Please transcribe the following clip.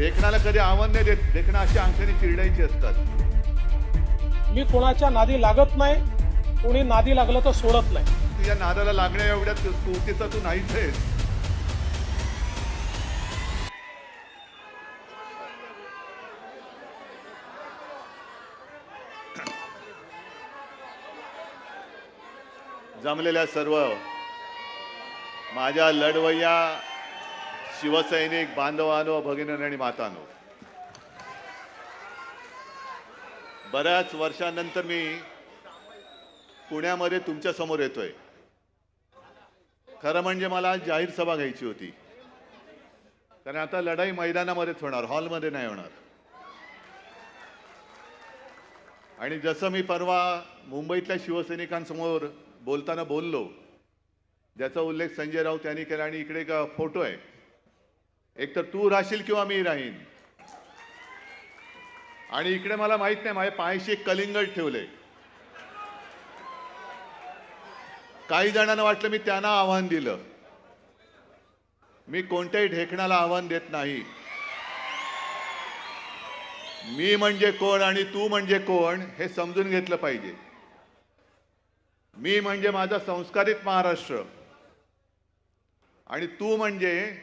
देखणाला कधी आव्हान नाही देत. देखणं अशी अंगठ्याने चिरडायची असतात. मी कोणाच्या नादी लागत नाही कोणी नादी लागलं तर सोडत नाही. तुझ्या नादाला लागण्या एवढ्या स्फूर्तीचा तू नाहीच आहेस. जमलेल्या सर्व माझ्या लढवय्या शिवसैनिक बांधवानो भगिनी आणि मातानो. बऱ्याच वर्षानंतर मी पुण्यामध्ये तुमच्यासमोर येतोय. खरं म्हणजे मला आज जाहीर सभा घ्यायची होती. कारण आता लढाई मैदानामध्येच होणार हॉलमध्ये नाही होणार. आणि जसं मी परवा मुंबईतल्या शिवसैनिकांसमोर बोलताना बोललो ज्याचा उल्लेख संजय राऊत यांनी केला आणि इकडे एक फोटो आहे. एक तर तू राहशील किंवा मी राहीन. आणि इकडे मला माहीत नाही माझ्या पायाशी एक कलिंगड ठेवले काही जणांना वाटलं मी त्यांना आव्हान दिलं. मी कोणत्याही ढेकणाला आव्हान देत नाही. मी म्हणजे कोण आणि तू म्हणजे कोण हे समजून घेतलं पाहिजे. मी म्हणजे माझा संस्कारित महाराष्ट्र. आणि तू म्हणजे